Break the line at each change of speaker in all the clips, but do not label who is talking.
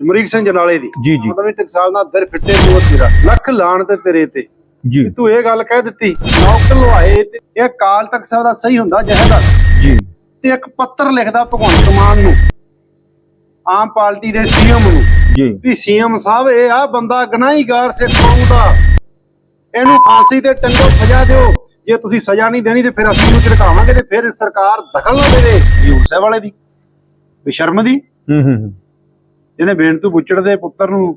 ਅਮਰੀਕ ਸਿੰਘ ਜਨਾਲੇ ਦੀ।
ਜੀ ਜੀ।
ਮਤਲਬ ਟਕਸਾਲ ਦਾ ਦਰ ਫਿੱਟੇ ਮੂੰਹ ਤੇਰਾ। ਲੱਖ ਲਾਣ ਤੇ ਤੇਰੇ ਤੇ।
ਜੀ।
ਤੂੰ ਇਹ ਗੱਲ ਕਹਿ ਦਿੱਤੀ ਨੌਕ ਲਵਾਏ ਤੇ ਇਹ ਕਾਲ ਤੱਕ ਸਾਹਿਬ ਦਾ ਸਹੀ ਹੁੰਦਾ ਜਹਦਾ
ਜੀ।
ਤੇ ਇੱਕ ਪੱਤਰ ਲਿਖਦਾ ਭਗਵੰਤ ਮਾਨ ਨੂੰ ਆਮ ਪਾਰਟੀ ਦੇ ਸੀਐਮ ਨੂੰ।
ਜੀ।
ਵੀ ਸੀਐਮ ਸਾਹਿਬ ਇਹ ਆ ਬੰਦਾ ਗਨਾਹੀਗਾਰ ਸਿੱਖ ਕੌਮ ਦਾ। ਇਹਨੂੰ ਫਾਂਸੀ ਤੇ ਟੰਗੋ ਸਜ਼ਾ ਦਿਓ। ਜੇ ਤੁਸੀਂ ਸਜ਼ਾ ਨਹੀਂ ਦੇਣੀ ਤੇ ਫਿਰ ਅਸੀਂ ਇਹਨੂੰ ਝੜਕਾਵਾਂਗੇ ਤੇ ਫਿਰ ਸਰਕਾਰ ਦਖਲ ਨਾ ਦੇਵੇ। ਸਾਹਿਬ ਵਾਲੇ ਦੀ। ਬੇਸ਼ਰਮ ਦੀ।
ਹੂੰ ਹੂੰ।
ਜਿਹਨੇ ਬੇਨਤੂ ਬੁੱਚੜ ਦੇ ਪੁੱਤਰ ਨੂੰ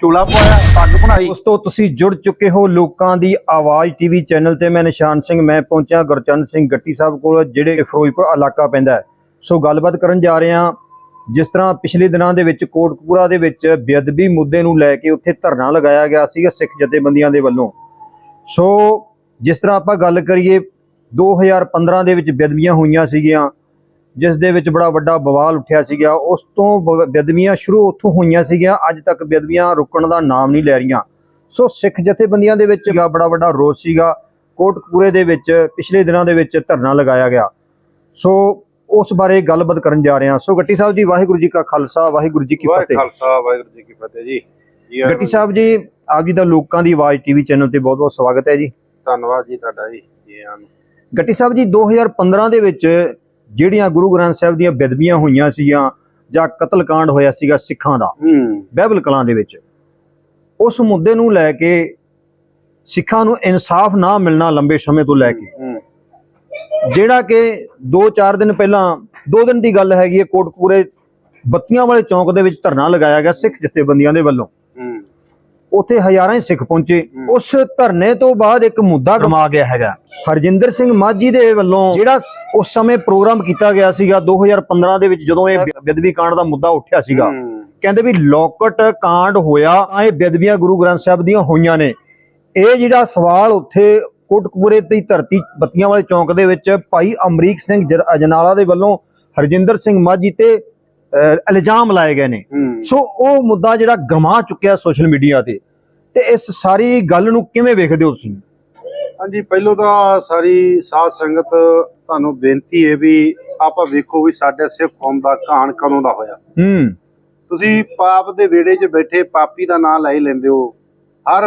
ਚੋਲਾ ਪਵਾਇਆ, ਪੱਗ ਬਣਾਈ।
ਦੋਸਤੋ, ਤੁਸੀਂ ਜੁੜ ਚੁੱਕੇ ਹੋ ਲੋਕਾਂ ਦੀ ਆਵਾਜ਼ ਟੀਵੀ ਚੈਨਲ ਤੇ। ਮੈਂ ਨਿਸ਼ਾਨ ਸਿੰਘ, ਮੈਂ ਪਹੁੰਚਿਆ ਗੁਰਚਰਨ ਸਿੰਘ ਗੱਟੀ ਸਾਹਿਬ ਕੋਲ, ਜਿਹੜੇ ਫਿਰੋਜ਼ਪੁਰ ਇਲਾਕਾ ਪੈਂਦਾ ਸੋ ਗੱਲਬਾਤ ਕਰਨ ਜਾ ਰਹੇ ਹਾਂ, ਜਿਸ ਤਰ੍ਹਾਂ ਪਿਛਲੇ ਦਿਨਾਂ ਦੇ ਵਿੱਚ ਕੋਟਕਪੂਰਾ ਦੇ ਵਿੱਚ ਬੇਅਦਬੀ ਮੁੱਦੇ ਨੂੰ ਲੈ ਕੇ ਉੱਥੇ ਧਰਨਾ ਲਗਾਇਆ ਗਿਆ ਸੀਗਾ ਸਿੱਖ ਜਥੇਬੰਦੀਆਂ ਦੇ ਵੱਲੋਂ। ਸੋ, ਜਿਸ ਤਰ੍ਹਾਂ ਆਪਾਂ ਗੱਲ ਕਰੀਏ 2015 ਦੇ ਵਿੱਚ ਬੇਅਦਬੀਆਂ ਹੋਈਆਂ ਸੀਗੀਆਂ। ਜਿਸ ਦੇ ਵਿੱਚ ਬੜਾ ਵੱਡਾ ਬਵਾਲ ਉੱਠਿਆ ਸੀਗਾ। ਉਸ ਤੋਂ ਬ- ਬੇਅਦਬੀਆਂ ਸ਼ੁਰੂ ਉੱਥੋਂ ਹੋਈਆਂ ਸੀਗੀਆਂ। ਅੱਜ ਤੱਕ ਬੇਅਦਬੀਆਂ ਰੁਕਣ ਦਾ ਨਾਮ ਨਹੀਂ ਲੈ ਰਹੀਆਂ। ਸੋ ਸਿੱਖ ਜਥੇਬੰਦੀਆਂ ਦੇ ਵਿੱਚ ਬੜਾ ਵੱਡਾ ਰੋਸ ਸੀਗਾ। ਕੋਟਕਪੂਰੇ ਦੇ ਵਿੱਚ ਪਿਛਲੇ ਦਿਨਾਂ ਦੇ ਵਿੱਚ ਧਰਨਾ ਲਗਾਇਆ ਗਿਆ। ਸੋ ਉਸ ਬਾਰੇ ਗੱਲਬਾਤ ਕਰਨ ਜਾ ਰਹੇ ਹਾਂ। ਸੋ ਗੱਟੀ ਸਾਹਿਬ ਜੀ ਵਾਹਿਗੁਰੂ ਜੀ ਕਾ ਖਾਲਸਾ ਵਾਹਿਗੁਰੂ ਜੀ ਕੀ ਫਤਿਹ।
ਖਾਲਸਾ ਵਾਹਿਗੁਰੂ ਜੀ ਕੀ ਫਤਿਹ ਜੀ।
ਗੱਟੀ ਸਾਹਿਬ ਜੀ ਆਪ ਜੀ ਦਾ ਲੋਕਾਂ ਦੀ ਆਵਾਜ਼ ਟੀਵੀ ਚੈਨਲ ਤੇ ਬਹੁਤ ਬਹੁਤ ਸਵਾਗਤ ਹੈ ਜੀ।
ਧੰਨਵਾਦ ਜੀ ਤੁਹਾਡਾ ਜੀ ਜੀ ਆਇਆਂ ਨੂੰ।
ਗੱਟੀ ਸਾਹਿਬ ਜੀ 2015 ਦੇ ਵਿੱਚ ਜਿਹੜੀਆਂ ਗੁਰੂ ਗ੍ਰੰਥ ਸਾਹਿਬ ਦੀਆਂ ਬੇਦਬੀਆਂ ਹੋਈਆਂ ਸੀਗੀਆਂ ਜਾਂ ਕਤਲकांड ਹੋਇਆ ਸੀਗਾ ਸਿੱਖਾਂ ਦਾ ਬਾਈਬਲ ਕਲਾਂ ਦੇ ਵਿੱਚ ਉਸ ਮੁੱਦੇ ਨੂੰ ਲੈ ਕੇ ਸਿੱਖਾਂ ਨੂੰ ਇਨਸਾਫ ਨਾ ਮਿਲਣਾ ਲੰਬੇ ਸਮੇਂ ਤੋਂ ਲੈ ਕੇ। ਜਿਹੜਾ ਕਿ 2-4 ਦਿਨ ਪਹਿਲਾਂ 2 ਦਿਨ ਦੀ ਗੱਲ ਹੈਗੀ ਹੈ ਕੋਟਕਪੂਰੇ ਬੱਤੀਆਂ ਵਾਲੇ ਚੌਂਕ ਦੇ ਵਿੱਚ ਧਰਨਾ ਲਗਾਇਆ ਗਿਆ ਸਿੱਖ ਜਥੇਬੰਦੀਆਂ ਦੇ ਵੱਲੋਂ। ਉੱਥੇ ਹਜ਼ਾਰਾਂ ਹੀ ਸਿੱਖ ਪਹੁੰਚੇ। ਉਸ ਧਰਨੇ ਤੋਂ ਬਾਅਦ ਇੱਕ ਮੁੱਦਾ ਗਮਾ ਗਿਆ ਹੈਗਾ। ਹਰਜਿੰਦਰ ਸਿੰਘ ਮਾਝੀ ਦੇ ਵੱਲੋਂ ਜਿਹੜਾ ਉਸ ਸਮੇਂ ਪ੍ਰੋਗਰਾਮ ਕੀਤਾ ਗਿਆ ਸੀਗਾ 2015 ਦੇ ਵਿੱਚ ਜਦੋਂ ਇਹ ਬੇਦਬੀ ਕਾਂਡ ਦਾ ਮੁੱਦਾ ਉੱਠਿਆ ਸੀਗਾ। ਕਹਿੰਦੇ ਵੀ ਲੋਕਟ ਕਾਂਡ ਹੋਇਆ ਤਾਂ ਇਹ ਬੇਦਬੀਆਂ ਗੁਰੂ ਗ੍ਰੰਥ ਸਾਹਿਬ ਦੀਆਂ ਹੋਈਆਂ ਨੇ। ਇਹ ਜਿਹੜਾ ਸਵਾਲ ਉੱਥੇ ਕੋਟਕਪੂਰੇ ਦੀ ਧਰਤੀ ਬੱਤੀਆਂ ਵਾਲੇ ਚੌਂਕ ਦੇ ਵਿੱਚ ਭਾਈ ਅਮਰੀਕ ਸਿੰਘ ਅਜਨਾਲਾ ਦੇ ਵੱਲੋਂ ਹਰਜਿੰਦਰ ਸਿੰਘ ਮਾਝੀ ਤੇ ਇਲਜ਼ਾਮ ਲਾਏ ਗਏ ਨੇ। ਸੋ ਉਹ ਮੁੱਦਾ ਜਿਹੜਾ ਗਰਮਾ ਚੁੱਕਿਆ ਸੋਸ਼ਲ ਮੀਡੀਆ ਤੇ। ਤੇ ਇਸ ਸਾਰੀ ਗੱਲ ਨੂੰ ਕਿਵੇਂ ਵੇਖਦੇ ਹੋ ਤੁਸੀਂ?
ਹਾਂਜੀ ਪਹਿਲੋਂ ਤਾਂ ਸਾਰੀ ਸਾਧ ਸੰਗਤ ਤੁਹਾਨੂੰ ਬੇਨਤੀ ਹੈ ਵੀ ਆਪਾਂ ਵੇਖੋ ਵੀ ਸਾਡੇ ਸਿੱਖ ਕੌਮ ਦਾ ਕਹਾਣ ਕਦੋਂ ਦਾ ਹੋਇਆ।
ਹੂੰ।
ਤੁਸੀਂ ਪਾਪ ਦੇ ਵਿਹੜੇ 'ਚ ਬੈਠੇ ਪਾਪੀ ਦਾ ਨਾਂ ਲੈ ਲੈਂਦੇ ਹੋ। ਹਰ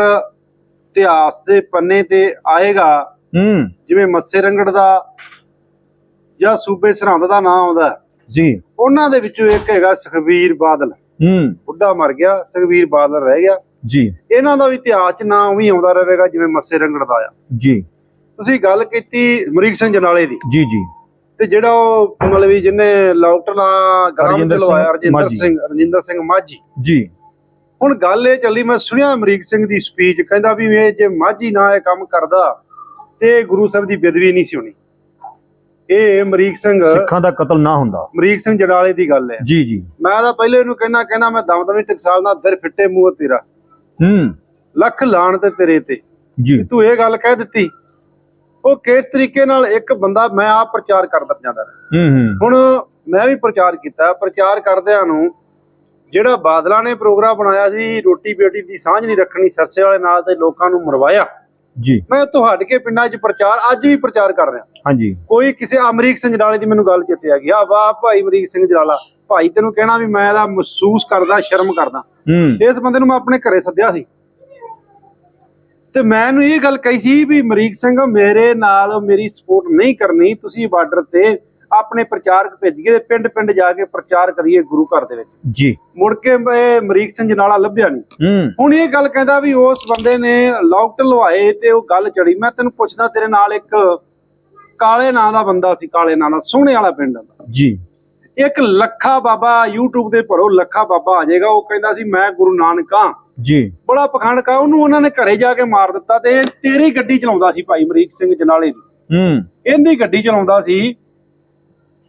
ਇਤਿਹਾਸ ਦੇ ਪੰਨੇ ਤੇ ਆਏਗਾ।
ਹੂੰ।
ਜਿਵੇਂ ਮੱਸੇ ਰੰਗੜ ਦਾ ਜਾਂ ਸੂਬੇ ਸਰਹੰਦ ਦਾ ਨਾਂ ਆਉਂਦਾ।
ਜੀ।
ਉਹਨਾਂ ਦੇ ਵਿੱਚੋਂ ਇੱਕ ਹੈਗਾ ਸੁਖਬੀਰ ਬਾਦਲ।
ਹੂੰ।
ਬੁੱਢਾ ਮਰ ਗਿਆ ਸੁਖਬੀਰ ਬਾਦਲ ਰਹਿ ਗਿਆ।
ਜੀ।
ਇਹਨਾਂ ਦਾ ਵੀ ਇਤਿਹਾਸ 'ਚ ਨਾਂ ਵੀ ਆਉਂਦਾ ਰਹੇਗਾ ਜਿਵੇਂ ਮੱਸੇ ਰੰਗੜ ਦਾ ਆ।
ਜੀ।
ਤੁਸੀਂ ਗੱਲ ਕੀਤੀ ਅਮਰੀਕ ਸਿੰਘ ਜਨਾਲੇ ਦੀ।
ਜੀ ਜੀ।
ਤੇ ਜਿਹੜਾ ਉਹ ਮਤਲਬ ਵੀ ਜਿਹਨੇ ਲਾਕਟਲਾ ਗ੍ਰਾਮ
ਸਿੰਘ
ਚਲਵਾਇਆ ਰਜਿੰਦਰ। ਸਿੰਘ ਰਜਿੰਦਰ ਸਿੰਘ ਮਾਝੀ।
ਜੀ।
ਹੁਣ ਗੱਲ ਇਹ ਚੱਲੀ ਮੈਂ ਸੁਣਿਆ ਅਮਰੀਕ ਸਿੰਘ ਦੀ ਸਪੀਚ ਕਹਿੰਦਾ ਵੀ ਇਹ ਜੇ ਮਾਝੀ ਨਾ ਇਹ ਕੰਮ ਕਰਦਾ ਤੇ ਗੁਰੂ ਸਾਹਿਬ ਦੀ ਬੇਦਬੀ ਨਹੀਂ ਸੀ ਹੋਣੀ। ਇਹ ਅਮਰੀਕ ਸਿੰਘ
ਸਿੱਖਾਂ ਦਾ ਕਤਲ ਨਾ ਹੁੰਦਾ।
ਅਮਰੀਕ ਸਿੰਘ ਜੜਾਲੇ ਦੀ ਗੱਲ ਹੈ।
ਜੀ ਜੀ।
ਮੈਂ ਤਾਂ ਪਹਿਲੇ ਇਹਨੂੰ ਕਹਿਣਾ ਕਹਿਣਾ ਮੈਂ ਦਮਦਮੀ ਟਕਸਾਲ ਦਾ ਦਰ ਫਿੱਟੇ ਮੂੰਹ ਤੇਰਾ।
ਹੂੰ।
ਲੱਖ ਲਾਣ ਤੇ ਤੇਰੇ ਤੇ।
ਜੀ।
ਤੂੰ ਇਹ ਗੱਲ ਕਹਿ ਦਿੱਤੀ ਉਹ ਕਿਸ ਤਰੀਕੇ ਨਾਲ ਇੱਕ ਬੰਦਾ ਮੈਂ ਆਪ ਪ੍ਰਚਾਰ ਕਰਦਾ ਜਾਂਦਾ।
ਹੂੰ ਹੂੰ।
ਹੁਣ ਮੈਂ ਵੀ ਪ੍ਰਚਾਰ ਕੀਤਾ ਪ੍ਰਚਾਰ ਕਰਦਿਆਂ ਨੂੰ ਜਿਹੜਾ ਬਾਦਲਾਂ ਨੇ ਪ੍ਰੋਗਰਾਮ ਬਣਾਇਆ ਸੀ ਰੋਟੀ ਬੇਟੀ ਦੀ ਸਾਂਝ ਨਹੀਂ ਰੱਖਣੀ ਸਰਸੇ ਵਾਲੇ ਨਾਲ ਤੇ ਲੋਕਾਂ ਨੂੰ ਮਰਵਾਇਆ।
ਜੀ।
ਮੈਂ ਤੁਹਾਡੇ ਕੇ ਪਿੰਡਾਂ 'ਚ ਪ੍ਰਚਾਰ ਅੱਜ ਵੀ ਪ੍ਰਚਾਰ ਕਰ ਰਿਹਾ।
ਹਾਂਜੀ।
ਕੋਈ ਕਿਸੇ ਅਮਰੀਕ ਸਿੰਘ ਜਲਾਲੇ ਦੀ ਮੈਨੂੰ ਗੱਲ ਚੇਤੇ ਆ ਗਈ ਆ ਵਾਹ ਭਾਈ ਅਮਰੀਕ ਸਿੰਘ ਜਲਾਲਾ। ਭਾਈ ਤੈਨੂੰ ਕਹਿਣਾ ਵੀ ਮੈਂ ਇਹਦਾ ਮਹਿਸੂਸ ਕਰਦਾ ਸ਼ਰਮ ਕਰਦਾ। ਇਸ ਬੰਦੇ ਨੂੰ ਮੈਂ ਆਪਣੇ ਘਰੇ ਸੱਦਿਆ ਸੀ। ਤੇ ਮੈਂ ਇਹਨੂੰ ਇਹ ਗੱਲ ਕਹੀ ਸੀ ਵੀ ਅਮਰੀਕ ਸਿੰਘ ਮੇਰੇ ਨਾਲ ਮੇਰੀ ਸਪੋਰਟ ਨਹੀਂ ਕਰਨੀ ਤੁਸੀਂ ਬਾਰਡਰ ਤੇ ਆਪਣੇ ਪ੍ਰਚਾਰਕ ਭੇਜੀਏ ਤੇ ਪਿੰਡ ਪਿੰਡ ਜਾ ਕੇ ਪ੍ਰਚਾਰ ਕਰੀਏ ਗੁਰੂ ਘਰ ਦੇ ਵਿੱਚ।
ਜੀ।
ਮੁੜ ਕੇ ਇਹ ਅਮਰੀਕ ਸਿੰਘ ਜਨਾਲਾ ਲੱਭਿਆ ਨਹੀਂ। ਹੁਣ ਇਹ ਗੱਲ ਕਹਿੰਦਾ ਵੀ ਉਸ ਬੰਦੇ ਨੇ ਲੌਕਟ ਲਵਾਏ ਤੇ ਉਹ ਗੱਲ ਚੜੀ। ਮੈਂ ਤੈਨੂੰ ਪੁੱਛਦਾ ਤੇਰੇ ਨਾਲ ਇੱਕ ਕਾਲੇ ਨਾਂ ਦਾ ਬੰਦਾ ਸੀ ਕਾਲੇ ਨਾਂ ਦਾ ਸੋਹਣੇ ਵਾਲਾ ਪਿੰਡ। ਦਾ
ਜੀ।
ਇੱਕ ਲੱਖਾ ਬਾਬਾ YouTube ਤੇ ਭਰੋ ਲੱਖਾ ਬਾਬਾ ਆ ਜਾਏਗਾ। ਉਹ ਕਹਿੰਦਾ ਸੀ ਮੈਂ ਗੁਰੂ ਨਾਨਕ
ਜੀ।
ਬੜਾ ਪਖੰਡ ਕਾ ਉਹਨੂੰ ਉਹਨਾਂ ਨੇ ਘਰੇ ਜਾ ਕੇ ਮਾਰ ਦਿੱਤਾ ਤੇ ਤੇਰੀ ਗੱਡੀ ਚਲਾਉਂਦਾ ਸੀ ਭਾਈ ਅਮਰੀਕ ਸਿੰਘ ਜਨਾਲੇ ਦੀ।
ਹੂੰ।
ਇਹਦੀ ਗੱਡੀ ਚਲਾਉਂਦਾ ਸੀ।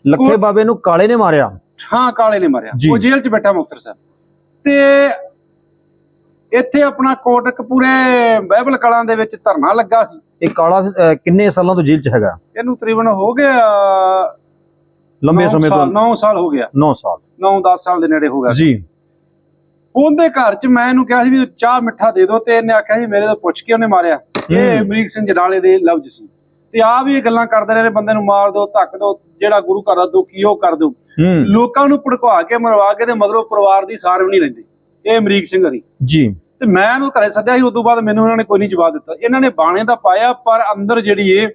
ਲੱਖੇ ਬਾਬੇ ਨੂੰ ਕਾਲੇ ਨੇ ਮਾਰਿਆ।
ਹਾਂ ਕਾਲੇ ਨੇ ਮਾਰਿਆ। ਉਹ ਜੇਲ੍ਹ 'ਚ ਬੈਠਾ ਮੁਕਤਸਰ ਸਾਹਿਬ ਤੇ ਇੱਥੇ ਆਪਣਾ ਕੋਟਕਪੂਰੇ ਬਾਈਬਲ ਕਲਾਂ ਦੇ ਵਿੱਚ ਧਰਨਾ ਲੱਗਾ ਸੀ।
ਇਹ ਕਾਲਾ ਕਿੰਨੇ ਸਾਲਾਂ ਤੋਂ ਜੇਲ੍ਹ 'ਚ ਹੈਗਾ?
ਇਹਨੂੰ ਤਕਰੀਬਨ ਹੋ ਗਿਆ
ਲੰਬੇ ਸਮੇਂ ਤੋਂ
9 ਸਾਲ ਹੋ ਗਿਆ।
9 ਸਾਲ।
9-10 ਸਾਲ ਦੇ ਨੇੜੇ ਹੋ ਗਿਆ
ਜੀ।
ਉਹਦੇ ਘਰ 'ਚ ਮੈਂ ਇਹਨੂੰ ਕਿਹਾ ਸੀ ਵੀ ਚਾਹ ਮਿੱਠਾ ਦੇ ਦਿਓ ਤੇ ਇਹਨੇ ਆਖਿਆ ਸੀ ਮੇਰੇ ਤੋਂ ਪੁੱਛ ਕੇ ਉਹਨੇ ਮਾਰਿਆ। ਇਹ। ਅਮਰੀਕ ਸਿੰਘ ਜਨਾਲੇ ਦੇ ਲਫ਼ਜ਼ ਸੀ। ਤੇ ਆ ਵੀ ਇਹ ਗੱਲਾਂ ਕਰਦੇ ਰਹੇ ਬੰਦੇ ਨੂੰ ਮਾਰ ਦਿਓ ਧੱਕ ਦਿਓ ਜਿਹੜਾ ਗੁਰੂ ਘਰ ਦਾ ਦੁਖੀ ਉਹ ਕਰ ਦਿਓ। ਲੋਕਾਂ ਨੂੰ ਭੜਕਵਾ ਕੇ ਮਰਵਾ ਕੇ ਤੇ ਮਗਰੋਂ ਪਰਿਵਾਰ ਦੀ ਸਾਰ ਵੀ ਨਹੀਂ ਲੈਂਦੇ। ਇਹ ਅਮਰੀਕ ਸਿੰਘ ਹਰੀ।
ਜੀ।
ਤੇ ਮੈਂ ਇਹਨੂੰ ਘਰੇ ਸੱਦਿਆ ਸੀ ਉਸ ਤੋਂ ਬਾਅਦ ਮੈਨੂੰ ਇਹਨਾਂ ਨੇ ਕੋਈ ਨਹੀਂ ਜਵਾਬ ਦਿੱਤਾ। ਇਹਨਾਂ ਨੇ ਬਾਣੇ ਦਾ ਪਾਇਆ ਪਰ ਅੰਦਰ ਜਿਹੜੀ ਏ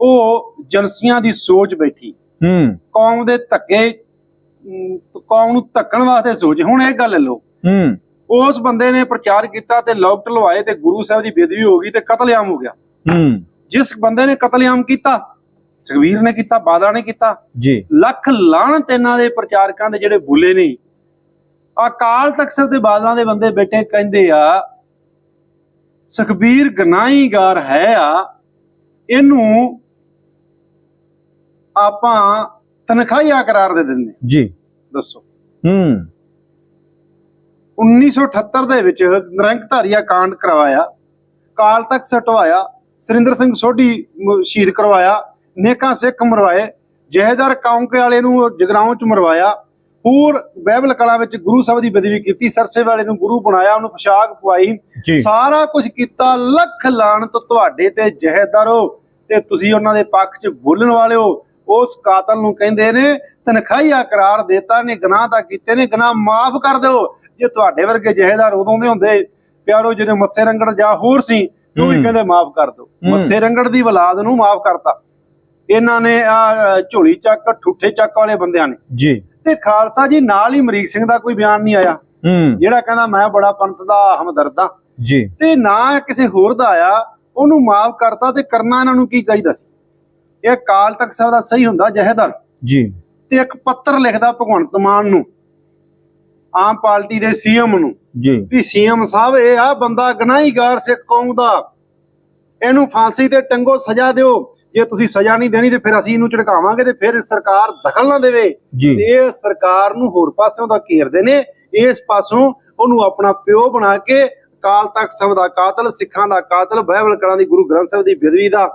ਉਹ ਜਨਸੀਆਂ ਦੀ ਸੋਚ ਬੈਠੀ।
ਹੂੰ।
ਕੌਮ ਦੇ ਧੱਕੇ ਅਮ, ਕੌਮ ਨੂੰ ਧੱਕਣ ਵਾਸਤੇ ਸੋਚ। ਹੁਣ ਇਹ ਗੱਲ ਲੈ ਲਓ।
ਹੂੰ।
ਉਸ ਬੰਦੇ ਨੇ ਪ੍ਰਚਾਰ ਕੀਤਾ ਤੇ ਲੋਕ ਢਲਵਾਏ ਤੇ ਗੁਰੂ ਸਾਹਿਬ ਦੀ ਬੇਦਬੀ ਹੋ ਗਈ ਤੇ ਕਤਲੇਆਮ ਹੋ ਗਿਆ।
ਹੂੰ।
ਜਿਸ ਬੰਦੇ ਨੇ ਕਤਲੇਆਮ ਕੀਤਾ ਸੁਖਵੀਰ ਨੇ ਕੀਤਾ ਬਾਦਲ ਨੇ ਕੀਤਾ
ਜੀ।
ਲੱਖ ਲਾਹਨਤ ਇਹਨਾਂ ਦੇ ਪ੍ਰਚਾਰਕਾਂ ਦੇ ਜਿਹੜੇ ਬੁੱਲੇ ਨੇ ਅਕਾਲ ਤਖਤ ਸਾਹਿਬ ਦੇ ਬਾਦਲਾਂ ਦੇ ਬੰਦੇ ਬੈਠੇ ਕਹਿੰਦੇ ਆ ਸੁਖਬੀਰ ਗਨਾਈਗਾਰ ਹੈ ਆ ਇਹਨੂੰ ਆਪਾਂ ਤਨਖਾਹੀਆ ਕਰਾਰ ਦੇ ਦਿੰਦੇ
ਜੀ।
ਦੱਸੋ।
ਹੂੰ।
1978 ਦੇ ਵਿੱਚ ਨਿਰੰਕਧਾਰੀਆ ਕਾਂਡ ਕਰਵਾਇਆ। ਕਾਲ ਤੱਕ ਸਟਵਾਇਆ। ਸਰਿੰਦਰ ਸਿੰਘ ਸੋਢੀ ਸ਼ਹੀਦ ਕਰਵਾਇਆ। ਨੇਕਾਂ ਸਿੱਖ ਮਰਵਾਏ। ਜਹੇਦਾਰ ਕੌਂਕੇ ਵਾਲੇ ਨੂੰ ਜਗਰਾਉਂ ਚ ਮਰਵਾਇਆ। ਪੂਰ ਬਹਿਬਲ ਕਲਾ ਵਿੱਚ ਗੁਰੂ ਸਾਹਿਬ ਦੀ ਬਦਵੀ ਕੀਤੀ। ਸਰਸੇ ਵਾਲੇ ਨੂੰ ਗੁਰੂ ਬਣਾਇਆ। ਉਹਨੂੰ ਪੋਸ਼ਾਕ ਪਵਾਈ। ਸਾਰਾ ਕੁਝ ਕੀਤਾ। ਲੱਖ ਲਾਣਤ ਤੁਹਾਡੇ ਤੇ ਜਹੇਦਾਰੋ। ਤੇ ਤੁਸੀਂ ਉਹਨਾਂ ਦੇ ਪੱਖ 'ਚ ਬੋਲਣ ਵਾਲਿਓ ਉਸ ਕਾਤਲ ਨੂੰ ਕਹਿੰਦੇ ਨੇ ਤਨਖਾਹੀਆ ਕਰਾਰ ਦੇਤਾ ਨੇ ਗੁਨਾਹ ਤਾਂ ਕੀਤੇ ਨੇ ਗੁਨਾਹ ਮਾਫ ਕਰ ਦਿਓ। ਜੇ ਤੁਹਾਡੇ ਵਰਗੇ ਜਹੇਦਾਰ ਉਦੋਂ ਦੇ ਹੁੰਦੇ ਪਿਆਰੋ ਜਿਹੜੇ ਮੱਸੇ ਰੰਗੜ ਜਾਂ ਹੋਰ ਸੀ ਉਹ ਵੀ। ਕਹਿੰਦੇ ਮਾਫ ਕਰ ਦਿਓ। ਮੱਸੇ ਰੰਗੜ ਦੀ ਔਲਾਦ ਨੂੰ ਮਾਫ ਕਰਤਾ। ਇਹਨਾਂ ਨੇ ਆ ਝੋਲੀ ਚੱਕ ਠੁੱਠੇ ਚੱਕ ਵਾਲੇ ਬੰਦਿਆਂ ਨੇ।
ਜੀ।
ਤੇ ਖਾਲਸਾ ਜੀ ਨਾਲ ਹੀ ਅਮਰੀਕ ਸਿੰਘ ਦਾ ਕੋਈ ਬਿਆਨ ਨਹੀਂ ਆਇਆ। ਜਿਹੜਾ ਕਹਿੰਦਾ ਮੈਂ ਬੜਾ ਪੰਥ ਦਾ ਹਮਦਰਦ
ਜੀ।
ਤੇ ਨਾ ਕਿਸੇ ਹੋਰ ਦਾ ਆਇਆ ਉਹਨੂੰ ਮਾਫ ਕਰਤਾ ਤੇ ਕਰਨਾ ਇਹਨਾਂ ਨੂੰ ਕੀ ਚਾਹੀਦਾ ਸੀ? ਇਹ ਕਾਲ ਤੱਕ ਸਾਹਿਬ ਦਾ ਸਹੀ ਹੁੰਦਾ ਜਹੇਦਾਰ
ਜੀ।
ਤੇ ਇੱਕ ਪੱਤਰ ਲਿਖਦਾ ਭਗਵੰਤ ਮਾਨ ਨੂੰ ਆਮ ਪਾਰਟੀ ਦੇ ਸੀਐਮ ਨੂੰ
ਜੀ।
ਵੀ ਸੀਐਮ ਸਾਹਿਬ ਇਹ ਆ ਬੰਦਾ ਗਨਾਹੀਗਾਰ ਸਿੱਖ ਕੌਮ ਦਾ। ਇਹਨੂੰ ਫਾਂਸੀ ਤੇ ਟੰਗੋ ਸਜ਼ਾ ਦਿਓ। ਜੇ ਤੁਸੀਂ ਸਜ਼ਾ ਨਹੀਂ ਦੇਣੀ ਤੇ ਫਿਰ ਅਸੀਂ ਇਹਨੂੰ ਝੜਕਾਵਾਂਗੇ ਤੇ ਫਿਰ ਸਰਕਾਰ ਦਖਲ ਨਾ ਦੇਵੇ। ਇਹ ਸਰਕਾਰ ਨੂੰ ਹੋਰ ਪਾਸਿਓਂ ਦਾ ਘੇਰਦੇ ਨੇ। ਇਸ ਪਾਸੋਂ ਉਹਨੂੰ ਆਪਣਾ ਪਿਓ ਬਣਾ ਕੇ ਕਾਲ ਤਖਤ ਸਾਹਿਬ ਦਾ ਕਾਤਲ ਸਿੱਖਾਂ ਦਾ ਕਾਤਲ ਬਾਈਬਲ ਕਲਾਂ ਦੀ ਗੁਰੂ ਗ੍ਰੰਥ ਸਾਹਿਬ ਦੀ ਬੇਦਬੀ ਦਾ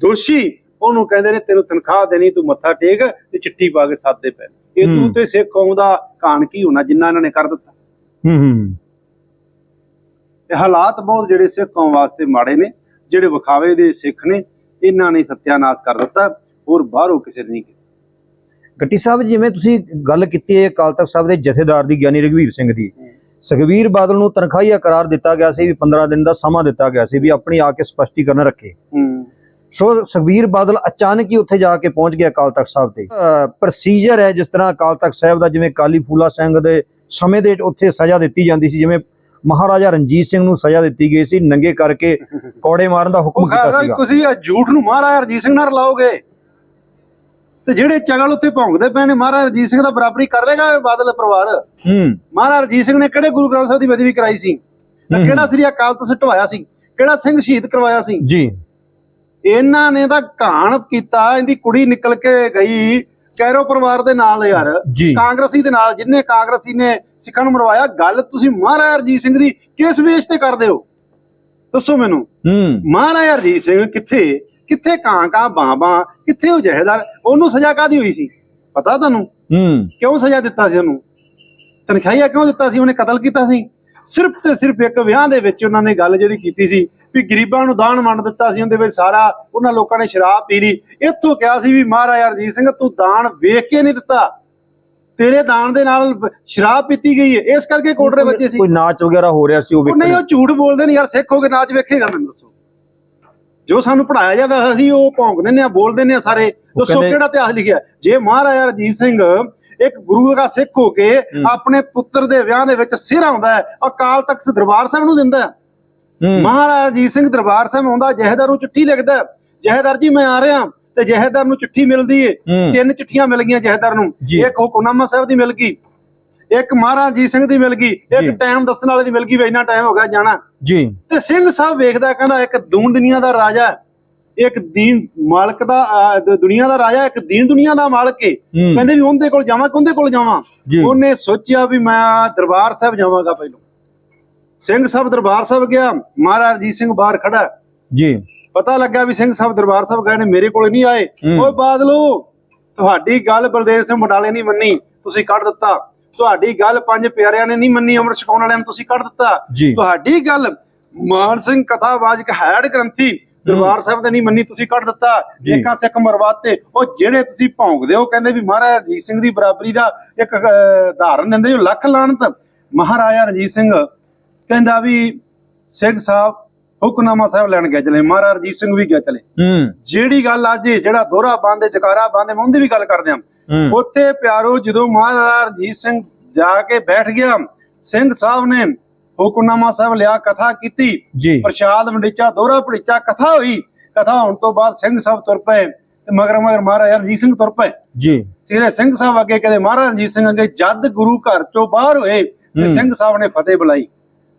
ਦੋਸ਼ੀ ਉਹਨੂੰ ਕਹਿੰਦੇ ਨੇ ਤੈਨੂੰ ਤਨਖਾਹ ਦੇਣੀ ਤੂੰ ਮੱਥਾ ਟੇਕ ਤੇ ਚਿੱਠੀ ਪਾ ਕੇ ਸਾਦੇ ਪੈ ਇਹ। ਤੂੰ ਤੇ ਸਿੱਖ ਕੌਮ ਦਾ ਕਾਣ ਕੀ ਹੋਣਾ ਜਿੰਨਾ ਇਹਨਾਂ ਨੇ ਕਰ ਦਿੱਤਾ?
ਹੂੰ ਹੂੰ।
ਇਹ ਹਾਲਾਤ ਬਹੁਤ ਜਿਹੜੇ ਸਿੱਖ ਕੌਮ ਵਾਸਤੇ ਮਾੜੇ ਨੇ ਜਿਹੜੇ ਵਿਖਾਵੇ ਦੇ ਸਿੱਖ ਨੇ ਇਹਨਾਂ ਨੇ ਸਤਿਆਨਾਸ਼ ਕਰ ਦਿੱਤਾ ਹੋਰ ਬਾਹਰੋਂ ਕਿਸੇ ਨਹੀਂ ਕੀਤਾ।
ਗੱਟੀ ਸਾਹਿਬ ਜਿਵੇਂ ਤੁਸੀਂ ਗੱਲ ਕੀਤੀ ਹੈ ਅਕਾਲ ਤਖਤ ਸਾਹਿਬ ਦੇ ਜਥੇਦਾਰ ਦੀ ਗਿਆਨੀ ਰਘਵੀਰ ਸਿੰਘ ਦੀ। ਸੁਖਬੀਰ ਬਾਦਲ ਨੂੰ ਤਨਖਾਹੀਆ ਕਰਾਰ ਦਿੱਤਾ ਗਿਆ ਸੀ ਵੀ 15 ਦਿਨ ਦਾ ਸਮਾਂ ਦਿੱਤਾ ਗਿਆ ਸੀ ਵੀ ਆਪਣੀ ਆ ਕੇ ਸਪਸ਼ਟੀਕਰਨ ਰੱਖੇ। ਸੋ ਸੁਖਬੀਰ ਬਾਦਲ ਅਚਾਨਕ ਹੀ ਉੱਥੇ ਜਾ ਕੇ ਪਹੁੰਚ ਗਿਆ ਅਕਾਲ ਤਖਤ ਸਾਹਿਬ ਤੇ। ਪ੍ਰੋਸੀਜਰ ਹੈ ਜਿਸ ਤਰ੍ਹਾਂ ਅਕਾਲ ਤਖਤ ਸਾਹਿਬ ਦਾ ਜਿਵੇਂ ਕਾਲੀ ਫੂਲਾ ਸਿੰਘ ਦੇ ਸਮੇਂ ਦੇ ਉੱਥੇ ਸਜ਼ਾ ਦਿੱਤੀ ਜਾਂਦੀ ਸੀ ਜਿਵੇਂ ਮਹਾਰਾਜਾ ਰਣਜੀਤ ਸਿੰਘ ਨੂੰ ਸਜ਼ਾ ਦਿੱਤੀ ਗਈ ਸੀ ਨੰਗੇ ਕਰਕੇ ਕੋੜੇ ਮਾਰਨ ਦਾ ਹੁਕਮ ਕੀਤਾ ਸੀਗਾ।
ਤੁਸੀਂ ਇਹ ਝੂਠ ਨੂੰ ਮਹਾਰਾਜਾ ਰਣਜੀਤ ਸਿੰਘ ਨਾਲ ਰਲਾਓਗੇ? ਤੇ ਜਿਹੜੇ ਚਗਲ ਉੱਤੇ ਭੌਂਕਦੇ ਪਏ ਨੇ ਮਹਾਰਾਜਾ ਰਣਜੀਤ ਸਿੰਘ ਦਾ ਬਰਾਬਰੀ ਕਰ ਲੇਗਾ ਬਾਦਲ ਪਰਿਵਾਰ?
ਹੂੰ।
ਮਹਾਰਾਜਾ ਰਣਜੀਤ ਸਿੰਘ ਨੇ ਕਿਹੜੇ ਗੁਰੂ ਗ੍ਰੰਥ ਸਾਹਿਬ ਦੀ ਬੇਦਬੀ ਕਰਾਈ ਸੀ। ਕਿਹੜਾ ਸ੍ਰੀ ਅਕਾਲ ਤੋਂ ਸਟਵਾਇਆ ਸੀ? ਕਿਹੜਾ ਸਿੰਘ ਸ਼ਹੀਦ ਕਰਵਾਇਆ ਸੀ?
ਜੀ।
ਇਹਨਾਂ ਨੇ ਤਾਂ ਘਾਣ ਕੀਤਾ ਇਹਦੀ ਕੁੜੀ ਨਿਕਲ ਕੇ ਗਈ ਕੈਰੋ ਪਰਿਵਾਰ ਦੇ ਨਾਲ ਯਾਰ। ਕਾਂਗਰਸੀ ਦੇ ਨਾਲ ਜਿੰਨੇ ਕਾਂਗਰਸੀ ਨੇ ਸਿੱਖਾਂ ਨੂੰ ਮਰਵਾਇਆ ਗੱਲ ਤੁਸੀਂ ਮਹਾਰਾਜਾ ਰਣਜੀਤ ਸਿੰਘ ਦੀ ਕਿਸ ਵੇਸ਼ ਤੇ ਕਰਦੇ ਹੋ? ਦੱਸੋ ਮੈਨੂੰ। ਮਹਾਰਾਜਾ ਰਣਜੀਤ ਸਿੰਘ ਕਿੱਥੇ ਕਿੱਥੇ ਕਾਂ ਕਾਂ ਬਾਂ ਬਾਂ ਕਿੱਥੇ ਉਹ ਜਹੇਦਾਰ ਉਹਨੂੰ ਸਜ਼ਾ ਕਾਦੀ ਹੋਈ ਸੀ? ਪਤਾ ਤੁਹਾਨੂੰ?
ਹੂੰ।
ਕਿਉਂ ਸਜ਼ਾ ਦਿੱਤਾ ਸੀ ਉਹਨੂੰ? ਤਨਖਾਹੀਆ ਕਿਉਂ ਦਿੱਤਾ ਸੀ? ਉਹਨੇ ਕਤਲ ਕੀਤਾ ਸੀ? ਸਿਰਫ ਤੇ ਸਿਰਫ ਇੱਕ ਵਿਆਹ ਦੇ ਵਿੱਚ ਉਹਨਾਂ ਨੇ ਗੱਲ ਜਿਹੜੀ ਕੀਤੀ ਸੀ ਵੀ ਗਰੀਬਾਂ ਨੂੰ ਦਾਨ ਵੰਡ ਦਿੱਤਾ ਸੀ ਉਹਦੇ ਵਿੱਚ ਸਾਰਾ ਉਹਨਾਂ ਲੋਕਾਂ ਨੇ ਸ਼ਰਾਬ ਪੀ ਲਈ। ਇੱਥੋਂ ਕਿਹਾ ਸੀ ਵੀ ਮਹਾਰਾਜਾ ਰਣਜੀਤ ਸਿੰਘ ਤੂੰ ਦਾਨ ਵੇਖ ਕੇ ਨਹੀਂ ਦਿੱਤਾ। ਤੇਰੇ ਦਾਨ ਦੇ ਨਾਲ ਸ਼ਰਾਬ ਪੀਤੀ ਗਈ ਹੈ। ਇਸ ਕਰਕੇ ਕੋਟਰੇ ਵੱਜੇ ਸੀ
ਕੋਈ ਨਾਚ ਵਗੈਰਾ ਹੋ ਰਿਹਾ ਸੀ ਉਹ
ਨਹੀਂ ਉਹ ਝੂਠ ਬੋਲਦੇ ਨੇ। ਯਾਰ ਸਿੱਖ ਹੋ ਕੇ ਨਾਚ ਵੇਖੇਗਾ ਮੈਨੂੰ ਦੱਸੋ। ਜੋ ਸਾਨੂੰ ਪੜਾਇਆ ਜਾਂਦਾ ਅਸੀਂ ਉਹ ਭੌਂਕਦੇ ਨੇ ਆ ਬੋਲਦੇ ਨੇ ਆ ਸਾਰੇ। ਦੱਸੋ ਕਿਹੜਾ ਇਤਿਹਾਸ ਲਿਖਿਆ ਜੇ ਮਹਾਰਾਜਾ ਰਣਜੀਤ ਸਿੰਘ ਇੱਕ ਗੁਰੂ ਦਾ ਸਿੱਖ ਹੋ ਕੇ। ਆਪਣੇ ਪੁੱਤਰ ਦੇ ਵਿਆਹ ਦੇ ਵਿੱਚ ਸਿਰ ਆਉਂਦਾ ਹੈ ਅਕਾਲ ਤਖਤ ਦਰਬਾਰ ਸਾਹਿਬ ਨੂੰ ਦਿੰਦਾ ਹੂੰ। ਮਹਾਰਾਜਾ ਰਣਜੀਤ ਸਿੰਘ ਦਰਬਾਰ ਸਾਹਿਬ ਆਉਂਦਾ ਜਹੇਦਾਰ ਨੂੰ ਚਿੱਠੀ ਲਿਖਦਾ ਜਹੇਦਾਰ ਜੀ ਮੈਂ ਆ ਰਿਹਾ ਤੇ ਜਹੇਦਾਰ ਨੂੰ ਚਿੱਠੀ ਮਿਲਦੀ ਏ। ਤਿੰਨ ਚਿੱਠੀਆਂ ਮਿਲ ਗਈਆਂ ਜਹੇਦਾਰ ਨੂੰ। ਇੱਕ ਹੁਕਮਨਾਮਾ ਸਾਹਿਬ ਦੀ ਮਿਲ ਗਈ ਇੱਕ ਮਹਾਰਾਜਾ ਰਣਜੀਤ ਸਿੰਘ ਦੀ ਮਿਲ ਗਈ। ਇੱਕ ਟਾਈਮ ਦੱਸਣ ਵਾਲੇ ਦੀ ਮਿਲ ਗਈ ਵੀ ਇੰਨਾ ਟਾਈਮ ਹੋ ਗਿਆ ਜਾਣਾ।
ਜੀ।
ਤੇ ਸਿੰਘ ਸਾਹਿਬ ਵੇਖਦਾ ਕਹਿੰਦਾ ਇੱਕ ਦੂਣ ਦੁਨੀਆ ਦਾ ਰਾਜਾ ਇੱਕ ਦੀਨ ਮਾਲਕ ਦਾ ਦੁਨੀਆ ਦਾ ਰਾਜਾ ਇੱਕ ਦੀਨ ਦੁਨੀਆ ਦਾ ਮਾਲਕ ਹੂੰ। ਕਹਿੰਦੇ ਵੀ ਉਹਦੇ ਕੋਲ ਜਾਵਾਂ ਕਿਉਂਦੇ ਕੋਲ ਜਾਵਾਂ? ਉਹਨੇ ਸੋਚਿਆ ਵੀ ਮੈਂ ਦਰਬਾਰ ਸਾਹਿਬ ਜਾਵਾਂਗਾ ਪਹਿਲਾਂ। ਸਿੰਘ ਸਾਹਿਬ ਦਰਬਾਰ ਸਾਹਿਬ ਗਿਆ ਮਹਾਰਾਜ ਰਣਜੀਤ ਸਿੰਘ ਬਾਹਰ ਖੜਾ।
ਜੀ।
ਪਤਾ ਲੱਗਾ ਵੀ ਸਿੰਘ ਸਾਹਿਬ ਦਰਬਾਰ ਸਾਹਿਬ ਗਏ ਨੇ ਮੇਰੇ ਕੋਲ ਨਹੀਂ ਆਏ। ਓਏ ਬਾਦਲੋ ਤੁਹਾਡੀ ਗੱਲ ਬਲਦੇਵ ਸਿੰਘ ਬਟਾਲੇ ਨਹੀਂ ਮੰਨੀ ਤੁਸੀਂ ਕੱਢ ਦਿੱਤਾ। ਤੁਹਾਡੀ ਗੱਲ ਪੰਜ ਪਿਆਰਿਆਂ ਨੇ ਨਹੀਂ ਮੰਨੀ ਅੰਮ੍ਰਿਤ ਛਕਾਉਣ ਵਾਲਿਆਂ ਨੇ ਤੁਸੀਂ ਕੱਢ ਦਿੱਤਾ। ਤੁਹਾਡੀ ਗੱਲ ਮਾਨ ਸਿੰਘ ਕਥਾਵਾਚਕ ਹੈਡ ਗ੍ਰੰਥੀ ਦਰਬਾਰ ਸਾਹਿਬ ਤੇ ਨਹੀਂ ਮੰਨੀ ਤੁਸੀਂ ਕੱਢ ਦਿੱਤਾ। ਏਕਾਂ ਸਿੱਖ ਮਰਵਾਤੇ ਉਹ ਜਿਹੜੇ ਤੁਸੀਂ ਭੌਂਕਦੇ ਹੋ ਕਹਿੰਦੇ ਵੀ ਮਹਾਰਾਜਾ ਰਣਜੀਤ ਸਿੰਘ ਦੀ ਬਰਾਬਰੀ ਦਾ ਇੱਕ ਉਦਾਹਰਨ ਦਿੰਦੇ ਹੋ ਲੱਖ ਲਾਣਤ ਮਹਾਰਾਜਾ ਰਣਜੀਤ ਸਿੰਘ ਕਹਿੰਦਾ ਵੀ ਸਿੰਘ ਸਾਹਿਬ ਹੁਕਮਨਾਮਾ ਸਾਹਿਬ ਲੈਣ ਗਏ ਚਲੇ ਮਹਾਰਾਜਾ ਰਣਜੀਤ ਸਿੰਘ ਵੀ ਗਏ ਚਲੇ।
ਹੂੰ।
ਜਿਹੜੀ ਗੱਲ ਅੱਜ ਜਿਹੜਾ ਦੋਹਰਾ ਬੰਦੇ ਜਕਾਰਾ ਬੰਦੇ ਮੈਂ ਉਹਦੀ ਵੀ ਗੱਲ ਕਰਦੇ ਹਾਂ। ਉੱਥੇ ਪਿਆਰੋ ਜਦੋਂ ਮਹਾਰਾਜਾ ਰਣਜੀਤ ਸਿੰਘ ਜਾ ਕੇ ਬੈਠ ਗਿਆ ਸਿੰਘ ਸਾਹਿਬ ਨੇ ਹੁਕਮਨਾਮਾ ਸਾਹਿਬ ਲਿਆ ਕਥਾ ਕੀਤੀ। ਪ੍ਰਸ਼ਾਦ ਮੰਡੀਚਾ ਦੋਹਰਾ ਪੜੀਚਾ ਕਥਾ ਹੋਈ। ਕਥਾ ਹੋਣ ਤੋਂ ਬਾਅਦ ਸਿੰਘ ਸਾਹਿਬ ਤੁਰ ਪਏ ਤੇ ਮਗਰ ਮਗਰ ਮਹਾਰਾਜਾ ਰਣਜੀਤ ਸਿੰਘ ਤੁਰ ਪਏ।
ਜੀ।
ਸਿੱਧੇ ਸਿੰਘ ਸਾਹਿਬ ਅੱਗੇ ਕਦੇ ਮਹਾਰਾਜਾ ਰਣਜੀਤ ਸਿੰਘ ਅੱਗੇ ਜਦ ਗੁਰੂ ਘਰ ਚੋਂ ਬਾਹਰ ਹੋਏ ਤੇ। ਸਿੰਘ ਸਾਹਿਬ ਨੇ ਫਤਿਹ ਬੁਲਾਈ।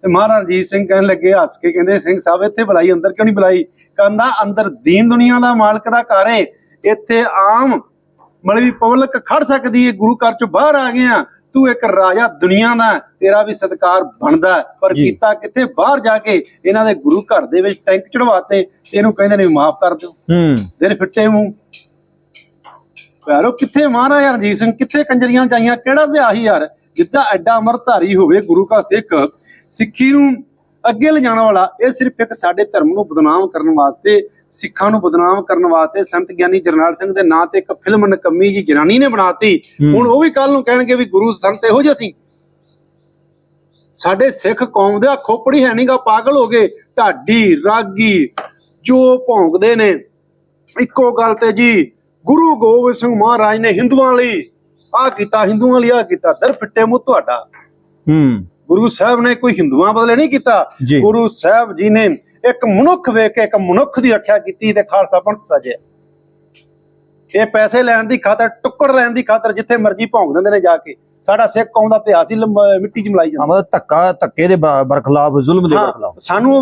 ਤੇ ਮਹਾਰਾਜਾ ਰਣਜੀਤ ਸਿੰਘ ਕਹਿਣ ਲੱਗੇ ਹੱਸ ਕੇ ਕਹਿੰਦੇ ਸਿੰਘ ਸਾਹਿਬ ਇੱਥੇ ਬੁਲਾਈ ਅੰਦਰ ਕਿਉਂ ਨਹੀਂ ਬੁਲਾਈ? ਕਹਿੰਦਾ ਅੰਦਰ ਦੀਨ ਦੁਨੀਆ ਦਾ ਮਾਲਕ ਦਾ ਘਰ ਏ। ਇੱਥੇ ਆਮ ਮਤਲਬ ਵੀ ਪਬਲਿਕ ਖੜ ਸਕਦੀ ਏ। ਗੁਰੂ ਘਰ ਚੋਂ ਬਾਹਰ ਆ ਗਏ ਆ ਤੂੰ ਇੱਕ ਰਾਜਾ ਦੁਨੀਆ ਦਾ ਤੇਰਾ ਵੀ ਸਤਿਕਾਰ ਬਣਦਾ। ਪਰ। ਕੀਤਾ ਕਿੱਥੇ? ਬਾਹਰ ਜਾ ਕੇ ਇਹਨਾਂ ਦੇ ਗੁਰੂ ਘਰ ਦੇ ਵਿੱਚ ਟੈਂਕ ਚੜਵਾਤੇ ਇਹਨੂੰ ਕਹਿੰਦੇ ਨੇ ਮਾਫ ਕਰ ਦਿਓ।
ਹੂੰ।
ਤੇਰੇ ਫਿੱਟੇ ਮੂੰਹ। ਪਿਆਰੋ ਕਿੱਥੇ ਮਹਾਰਾਜਾ ਰਣਜੀਤ ਸਿੰਘ? ਕਿੱਥੇ ਕੰਜਰੀਆਂ ਚਾਈਆਂ? ਕਿਹੜਾ ਸਿਆਹੀ ਯਾਰ ਜਿੱਦਾਂ ਐਡਾ ਅਮਰਧਾਰੀ ਹੋਵੇ ਗੁਰੂ ਕਾ ਸਿੱਖ ਸਿੱਖੀ ਨੂੰ ਅੱਗੇ ਲਿਜਾਣ ਵਾਲਾ ਇਹ ਸਿਰਫ ਇੱਕ ਸਾਡੇ ਧਰਮ ਨੂੰ ਬਦਨਾਮ ਕਰਨ ਵਾਸਤੇ ਸਿੱਖਾਂ ਨੂੰ ਬਦਨਾਮ ਕਰਨ ਵਾਸਤੇ ਸੰਤ ਗਿਆਨੀ ਜਰਨੈਲ ਸਿੰਘ ਦੇ ਨਾਂ ਤੇ ਇੱਕ ਫਿਲਮ ਨਕਮੀ ਜੀ ਜਨਾਨੀ ਨੇ ਬਣਾਤੀ। ਹੁਣ ਉਹ ਵੀ ਕੱਲ ਨੂੰ ਕਹਿਣਗੇ ਵੀ ਗੁਰੂ ਸੰਤ ਇਹੋ ਜਿਹੇ ਸੀ। ਸਾਡੇ ਸਿੱਖ ਕੌਮ ਦੇ ਖੋਪੜੀ ਹੈ ਨਹੀਂਗਾ ਪਾਗਲ ਹੋ ਗਏ। ਢਾਡੀ ਰਾਗੀ ਜੋ ਭੌਂਕਦੇ ਨੇ। ਇੱਕੋ ਗੱਲ ਤੇ ਜੀ ਗੁਰੂ ਗੋਬਿੰਦ ਸਿੰਘ ਮਹਾਰਾਜ ਨੇ ਹਿੰਦੂਆਂ ਲਈ ਆ ਕੀਤਾ ਹਿੰਦੂਆਂ ਲਈ ਆ ਕੀਤਾ। ਦਰ ਫਿੱਟੇ ਮੂੰਹ ਤੁਹਾਡਾ।
ਹੂੰ।
ਗੁਰੂ ਸਾਹਿਬ ਨੇ ਕੋਈ ਹਿੰਦੂਆਂ ਬਦਲੇ ਨਹੀਂ ਕੀਤਾ। ਗੁਰੂ ਸਾਹਿਬ ਜੀ ਨੇ ਇੱਕ ਮਨੁੱਖ ਵੇਖ ਕੇ ਇੱਕ ਮਨੁੱਖ ਦੀ ਰੱਖਿਆ ਕੀਤੀ ਤੇ ਖਾਲਸਾ ਪੰਥ ਸਜਿਆ ਇਹ ਪੈਸੇ ਲੈਣ ਦੀ ਖਾਤਰ ਟੁੱਕੜ ਲੈਣ ਦੀ ਖਾਤਰ ਜਿੱਥੇ ਮਰਜ਼ੀ ਭੌਂਕ ਦਿੰਦੇ ਨੇ ਜਾ ਕੇ। ਸਾਡਾ ਸਿੱਖ ਕੌਮ ਦਾ ਇਤਿਹਾਸ ਹੀ ਮਿੱਟੀ 'ਚ ਮਲਾਈ ਜਾਂਦਾ।
ਅਮਰ ਧੱਕਾ ਧੱਕੇ ਦੇ ਬਰਖਲਾਫ ਜ਼ੁਲਮ ਦੇ
ਹਾਂ,
ਬਰਖਲਾਫ।
ਸਾਨੂੰ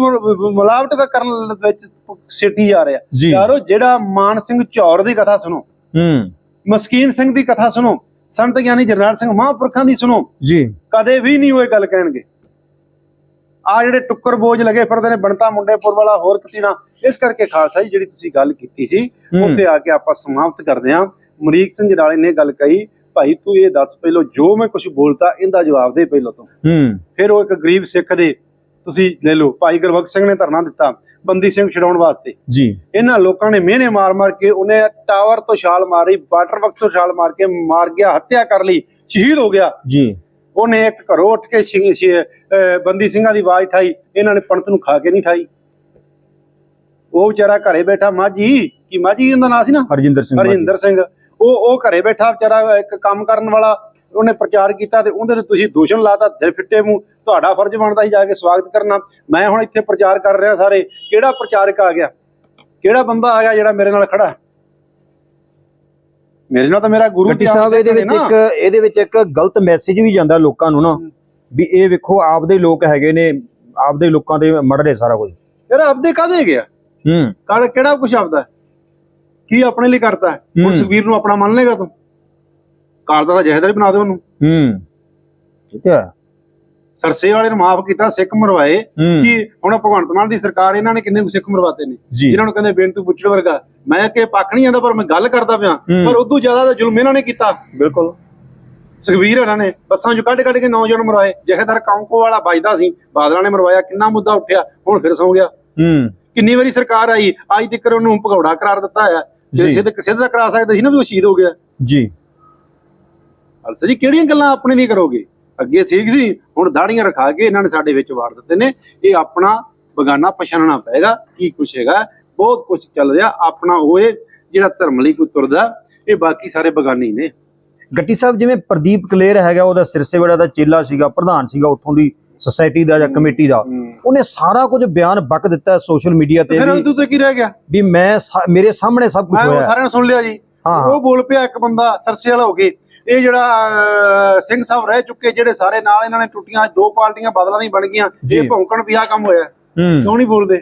ਮਿਲਾਵਟ ਦਾ ਕਰਨ ਵਿੱਚ ਸਿੱਟੀ ਜਾ ਰਿਹਾ। ਯਾਰੋ ਜਿਹੜਾ ਮਾਨ ਸਿੰਘ ਚੌਰ ਦੀ ਕਥਾ ਸੁਣੋ।
ਹੂੰ।
ਮਸਕੀਨ ਸਿੰਘ ਦੀ ਕਥਾ ਸੁਣੋ। ਸੰਤ ਗਿਆਨੀ ਜਰਨੈਲ ਸਿੰਘ ਮਹਾਂਪੁਰਖਾਂ ਦੀ ਸੁਣੋ।
ਜੀ।
ਕਦੇ ਵੀ ਨਹੀਂ ਉਹ ਇਹ ਗੱਲ ਕਹਿਣਗੇ। ਆ ਜਿਹੜੇ ਟੁੱਕਰ ਬੋਝ ਲਗੇ ਫਿਰਦੇ ਨੇ ਬਣਤਾ ਮੁੰਡੇਪੁਰ ਵਾਲਾ ਹੋਰ ਕਤੀਣਾ ਇਸ ਕਰਕੇ ਖਾਲਸਾ ਜੀ ਜਿਹੜੀ ਤੁਸੀਂ ਗੱਲ ਕੀਤੀ ਸੀ। ਉੱਥੇ ਆ ਕੇ ਆਪਾਂ ਸਮਾਪਤ ਕਰਦੇ ਹਾਂ। ਮਰੀਕ ਸਿੰਘ ਜਰਾਲੇ ਨੇ ਗੱਲ ਕਹੀ ਭਾਈ ਤੂੰ ਇਹ ਦੱਸ ਪਹਿਲੋ ਜੋ ਮੈਂ ਕੁਝ ਬੋਲਤਾ ਇਹਦਾ ਜਵਾਬ ਦੇ ਪਹਿਲੋ ਤੋਂ। ਫਿਰ ਉਹ ਇੱਕ ਗਰੀਬ ਸਿੱਖ ਦੇ ਤੁਸੀਂ ਲੈ ਲਓ। ਭਾਈ ਗੁਰਬਖਸ਼ ਸਿੰਘ ਨੇ ਧਰਨਾ ਦਿੱਤਾ। ਬੰਦੀ ਸਿੰਘ ਛਡਾਉਣ ਵਾਸਤੇ।
ਜੀ।
ਇਹਨਾਂ ਲੋਕਾਂ ਨੇ ਮਿਹਨੇ ਮਾਰ ਮਾਰ ਕੇ ਉਹਨੇ ਟਾਵਰ ਤੋਂ ਛਾਲ ਮਾਰੀ ਵਾਟਰ ਵਕਤ ਤੋਂ ਛਾਲ ਮਾਰ ਕੇ ਮਾਰ ਗਿਆ ਹੱਤਿਆ ਕਰ ਲਈ ਸ਼ਹੀਦ ਹੋ ਗਿਆ।
ਜੀ।
ਉਹਨੇ ਇੱਕ ਘਰੋਂ ਉੱਠ ਕੇ ਬੰਦੀ ਸਿੰਘਾਂ ਦੀ ਆਵਾਜ਼ ਠਾਈ ਇਹਨਾਂ ਨੇ ਪੰਡਤ ਨੂੰ ਖਾ ਕੇ ਨਹੀਂ ਠਾਈ ਉਹ ਵਿਚਾਰਾ ਘਰੇ ਬੈਠਾ ਮਾਝੀ ਕੀ ਮਾਝੀ ਇਹਦਾ ਨਾਂ ਸੀ ਨਾ?
ਹਰਜਿੰਦਰ ਸਿੰਘ
ਹਰਜਿੰਦਰ ਸਿੰਘ। ਉਹ ਉਹ ਘਰੇ ਬੈਠਾ ਵਿਚਾਰਾ ਇੱਕ ਕੰਮ ਕਰਨ ਵਾਲਾ ਉਹਨੇ ਪ੍ਰਚਾਰ ਕੀਤਾ ਤੇ ਉਹਦੇ ਤੇ ਤੁਸੀਂ ਦੂਸ਼ਣ ਲਾਤਾ ਦਿਲ ਫਿੱਟੇ ਮੂੰਹ। ਤੁਹਾਡਾ ਫਰਜ਼ ਬਣਦਾ ਸੀ ਜਾ ਕੇ ਸਵਾਗਤ ਕਰਨਾ। ਮੈਂ ਹੁਣ ਇੱਥੇ ਪ੍ਰਚਾਰ ਕਰ ਰਿਹਾ ਸਾਰੇ। ਕਿਹੜਾ ਪ੍ਰਚਾਰਕ ਆ ਗਿਆ? ਕਿਹੜਾ ਬੰਦਾ ਆ ਗਿਆ ਜਿਹੜਾ ਮੇਰੇ ਨਾਲ ਖੜਾ? ਮੇਰੇ ਨਾਲ ਤਾਂ ਮੇਰਾ ਗੁਰੂ ਆਪ
ਸਾਹਿਬ ਇਹਦੇ ਵਿੱਚ। ਇੱਕ ਇਹਦੇ ਵਿੱਚ ਇੱਕ ਗਲਤ ਮੈਸੇਜ ਵੀ ਜਾਂਦਾ ਲੋਕਾਂ ਨੂੰ ਨਾ ਵੀ ਇਹ ਵੇਖੋ ਆਪਦੇ ਲੋਕ ਹੈਗੇ ਨੇ ਆਪਦੇ ਲੋਕਾਂ ਦੇ ਮਰੜੇ ਸਾਰਾ ਕੁਝ।
ਯਾਰ ਆਪਦੇ ਕਾਹਦੇ ਗਿਆ
ਹੂੰ।
ਕਿਹੜਾ ਕੁਛ ਆਪਦਾ? ਕੀ ਆਪਣੇ ਲਈ ਕਰਤਾ ਹੈ? ਹੁਣ
ਹੂੰ।
ਸੁਖਬੀਰ ਨੂੰ ਆਪਣਾ ਮੰਨ ਲੇਗਾ ਤੂੰ? ਕਾਲ ਦਾ ਜਹੇਦਾਰ ਬਣਾ ਦੇ ਉਹਨੂੰ।
ਹੂੰ। ਠੀਕ ਹੈ।
ਸਰਸੇ ਵਾਲੇ ਨੂੰ ਮਾਫ ਕੀਤਾ ਸਿੱਖ ਮਰਵਾਏ। ਕਿ ਹੁਣ ਭਗਵੰਤ ਮਾਨ ਦੀ ਸਰਕਾਰ ਇਹਨਾਂ ਨੇ ਕਿੰਨੇ ਸਿੱਖ ਮਰਵਾਤੇ ਨੇ।
ਜੀ।
ਜਿਨ੍ਹਾਂ ਨੂੰ ਕਹਿੰਦੇ ਬੇਨਤੂ ਪੁੱਛੜ ਵਰਗਾ। ਮੈਂ ਕਿ ਪੱਖ ਨਹੀਂ ਆਂਦਾ ਪਰ ਮੈਂ ਗੱਲ ਕਰਦਾ ਪਿਆ। ਪਰ ਉਦੋਂ ਜ਼ਿਆਦਾ ਤਾਂ ਜ਼ੁਲਮ ਇਹਨਾਂ ਨੇ ਕੀਤਾ।
ਬਿਲਕੁਲ।
ਸੁਖਬੀਰ ਇਹਨਾਂ ਨੇ ਬੱਸਾਂ 'ਚ ਕੱਢ ਕੱਢ ਕੇ ਨੌਜਵਾਨ ਮਰਵਾਏ। ਜਹੇਦਾਰ ਕੌਂਕੋ ਵਾਲਾ ਵੱਜਦਾ ਸੀ। ਬਾਦਲਾਂ ਨੇ ਮਰਵਾਇਆ। ਕਿੰਨਾ ਮੁੱਦਾ ਉੱਠਿਆ। ਹੁਣ ਫਿਰ ਸੌ ਗਿਆ।
ਹੂੰ।
ਕਿੰਨੀ ਵਾਰੀ ਸਰਕਾਰ ਆਈ। ਅੱਜ ਤੱਕ ਉਹਨੂੰ ਭਗੌੜਾ ਕਰਾਰ ਦਿੱਤਾ ਹੈ ਜੇ।
ਜੀ।
ਸਿੱਧ ਸਿੱਧ ਕਰਾ ਸਕਦੇ ਸੀ ਨਾ ਵੀ ਉਹ ਸ਼ਹੀਦ ਹੋ ਗਿਆ।
ਜੀ।
ਅਲਸਾ ਜੀ ਕਿਹੜੀਆਂ ਗੱਲਾਂ ਆਪਣੇ ਨਹੀਂ ਕਰੋਗੇ? ਅੱਗੇ ਠੀਕ ਸੀ ਹੁਣ ਦਾੜੀਆਂ ਰਖਾ ਕੇ ਇਹਨਾਂ ਨੇ ਸਾਡੇ ਵਿੱਚ ਵਾੜ ਦਿੱਤੇ ਨੇ। ਇਹ ਆਪਣਾ ਬਗਾਨਾ ਪਛਾਣਨਾ ਪਏਗਾ ਕੀ ਕੁਛ ਹੈਗਾ ਬਹੁਤ ਕੁਝ ਚੱਲ ਰਿਹਾ ਆਪਣਾ ਹੋਏ ਜਿਹੜਾ ਧਰਮ ਲਈ ਕੋਈ ਤੁਰਦਾ ਇਹ ਬਾਕੀ ਸਾਰੇ ਬਗਾਨੀ ਨੇ।
ਗੱਟੀ ਸਾਹਿਬ ਜਿਵੇਂ ਪ੍ਰਦੀਪ ਕਲੇਰ ਹੈਗਾ ਉਹਦਾ ਸਿਰਸੇਵਾੜਾ ਦਾ ਚੇਲਾ ਸੀਗਾ ਪ੍ਰਧਾਨ ਸੀਗਾ ਉੱਥੋਂ ਦੀ ਸੁਸਾਇਟੀ ਦਾ ਜਾਂ ਕਮੇਟੀ ਦਾ। ਉਹਨੇ ਸਾਰਾ ਕੁਝ ਬਿਆਨ ਬਕ ਦਿੱਤਾ ਸੋਸ਼ਲ ਮੀਡੀਆ ਤੇ
ਫਿਰ
ਵੀ-
ਉਦੋਂ ਤੇ ਕੀ ਰਹਿ ਗਿਆ?
ਵੀ ਮੈਂ ਮੇਰੇ ਸਾਹਮਣੇ ਸਭ ਕੁਝ ਹੋਇਆ।
ਸਾਰਿਆਂ ਨੇ ਸੁਣ ਲਿਆ ਜੀ।
ਹਾਂ
ਉਹ ਬੋਲ ਪਿਆ ਇੱਕ ਬੰਦਾ ਸਰਸੇ ਵਾਲਾ ਹੋ ਗਏ ਇਹ ਜਿਹੜਾ ਸਿੰਘ ਸਾਹਿਬ ਰਹਿ ਚੁੱਕੇ ਜਿਹੜੇ ਸਾਰੇ ਨਾਲ ਇਹਨਾਂ ਨੇ ਟੁੱਟੀਆਂ ਦੋ ਪਾਰਟੀਆਂ ਬਦਲਾਂ ਦੀ ਬਣ ਗਈਆਂ। ਇਹ ਭੌਂਕਣ ਵੀ ਆ ਕੰਮ ਹੋਇਆ। ਕਿਉਂ ਨਹੀਂ ਬੋਲਦੇ?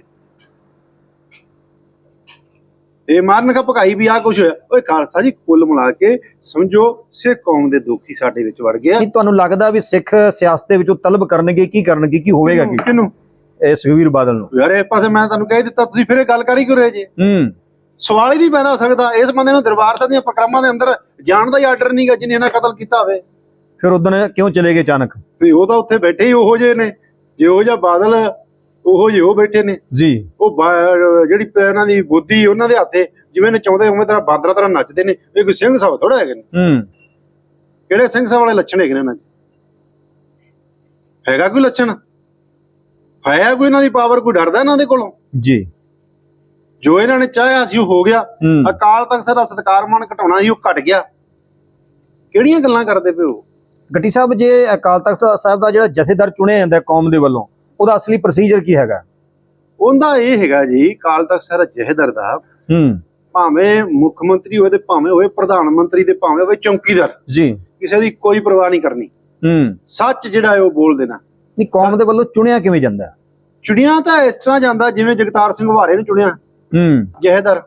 ਇਹ ਮਾਰਨ ਕਾ ਭਗਾਈ ਵੀ ਆ ਕੁਝ ਹੋਇਆ। ਓਏ ਖਾਲਸਾ ਜੀ ਕੁੱਲ ਮਿਲਾ ਕੇ ਸਮਝੋ ਸਿੱਖ ਕੌਮ ਦੇ ਦੁਖੀ ਸਾਡੇ ਵਿੱਚ ਵੜ ਗਿਆ
ਕੀ ਤੁਹਾਨੂੰ ਲੱਗਦਾ ਵੀ ਸਿੱਖ ਸਿਆਸਤ ਦੇ ਵਿੱਚੋਂ ਤਲਬ ਕਰਨਗੇ ਕੀ ਕਰਨਗੇ ਕੀ ਹੋਵੇਗਾ ਕੀ?
ਕਿਨੂੰ
ਇਹ ਸੁਖਵੀਰ ਬਾਦਲ ਨੂੰ।
ਯਾਰ ਇਹ ਪਾਸੇ ਮੈਂ ਤੁਹਾਨੂੰ ਕਹਿ ਦਿੱਤਾ ਤੁਸੀਂ ਫਿਰ ਇਹ ਗੱਲ ਕਰੀ ਕਿਉਂ ਰਹੇ ਜੀ?
ਹੂੰ।
ਸਵਾਲ ਹੀ ਨਹੀਂ ਪੈਦਾ ਹੋ ਸਕਦਾ। ਇਸ ਬੰਦੇ ਨੂੰ ਦਰਬਾਰ ਸਾਹਿਬ ਦੀਆਂ ਪਕਰਮਾਂ ਦੇ ਅੰਦਰ ਜਾਣ ਦਾ ਹੀ ਆਰਡਰ ਨਹੀਂਗਾ ਜਿਹਨੇ ਇਹਨਾਂ ਕਤਲ ਕੀਤਾ ਹੋਵੇ।
ਫਿਰ ਉਦੋਂ ਕਿਉਂ ਚਲੇ ਗਏ ਅਚਾਨਕ?
ਵੀ ਉਹ ਤਾਂ ਉੱਥੇ ਬੈਠੇ ਹੀ ਉਹੋ ਜਿਹੇ ਨੇ। ਜੇ ਉਹ ਜਿਹਾ ਬਾਦਲ ਉਹੋ ਜਿਹੇ ਉਹ ਬੈਠੇ ਨੇ।
ਜੀ।
ਉਹ ਜਿਹੜੀ ਇਹਨਾਂ ਦੀ ਬੁੱਧੀ ਉਹਨਾਂ ਦੇ ਹੱਥੇ ਜਿਵੇਂ ਨੇ ਚਾਹੁੰਦੇ ਉਵੇਂ ਤਰ੍ਹਾਂ ਬਾਦਰਾ ਤਰ੍ਹਾਂ ਨੱਚਦੇ ਨੇ। ਇਹ ਕੋਈ ਸਿੰਘ ਸਾਹਿਬ ਥੋੜਾ ਹੈਗੇ ਨੇ।
ਹੂੰ।
ਕਿਹੜੇ ਸਿੰਘ ਸਾਹਿਬ ਵਾਲੇ ਲੱਛਣ ਹੈਗੇ ਨੇ ਇਹਨਾਂ ਹੈਗਾ ਕੋਈ ਲੱਛਣ? ਹੈ ਕੋਈ ਇਹਨਾਂ ਦੀ ਪਾਵਰ ਕੋਈ ਡਰਦਾ ਇਹਨਾਂ ਦੇ ਕੋਲੋਂ?
ਜੀ।
ਜੋ ਇਹਨਾਂ ਨੇ ਚਾਹਿਆ ਸੀ ਉਹ ਹੋ ਗਿਆ।
ਹੂੰ।
ਅਕਾਲ ਤਖਤ ਦਾ ਸਤਕਾਰ ਮਾਨ ਘਟਾਉਣਾ ਸੀ ਉਹ ਘਟ ਗਿਆ। ਕਿਹੜੀਆਂ ਗੱਲਾਂ ਕਰਦੇ ਪਏ ਹੋ?
ਗੱਟੀ ਸਾਹਿਬ ਜੇ ਅਕਾਲ ਤਖਤ ਸਾਹਿਬ ਦਾ ਜਿਹੜਾ ਜਥੇਦਾਰ ਚੁਣਿਆ ਜਾਂਦਾ ਹੈ ਕੌਮ ਦੇ ਵੱਲੋਂ ਉਹਦਾ ਅਸਲੀ ਪ੍ਰੋਸੀਜਰ ਕੀ ਹੈਗਾ?
ਉਹਦਾ ਇਹ ਹੈਗਾ ਜੀ ਅਕਾਲ ਤਖਤ ਸਾਹਿਬ ਜਹੇਦਰ ਦਾ
ਹੂੰ।
ਭਾਵੇਂ ਮੁੱਖ ਮੰਤਰੀ ਹੋਵੇ ਤੇ ਭਾਵੇਂ ਹੋਵੇ ਪ੍ਰਧਾਨ ਮੰਤਰੀ ਤੇ ਭਾਵੇਂ ਹੋਵੇ ਚੌਕੀਦਾਰ
ਜੀ।
ਕਿਸੇ ਦੀ ਕੋਈ ਪਰਵਾਹ ਨਹੀਂ ਕਰਨੀ।
ਹੂੰ।
ਸੱਚ ਜਿਹੜਾ ਹੈ ਉਹ ਬੋਲ ਦੇਣਾ।
ਨਹੀਂ ਕੌਮ ਦੇ ਵੱਲੋਂ ਚੁਣਿਆ ਕਿਵੇਂ ਜਾਂਦਾ ਹੈ?
ਚੁਣਿਆ ਤਾਂ ਇਸ ਤਰ੍ਹਾਂ ਜਾਂਦਾ ਜਿਵੇਂ ਜਗਤਾਰ ਸਿੰਘ ਹਵਾਰੇ ਨੂੰ ਚੁਣਿਆ।
ਹੂੰ।
ਜਹੇਦਾਰ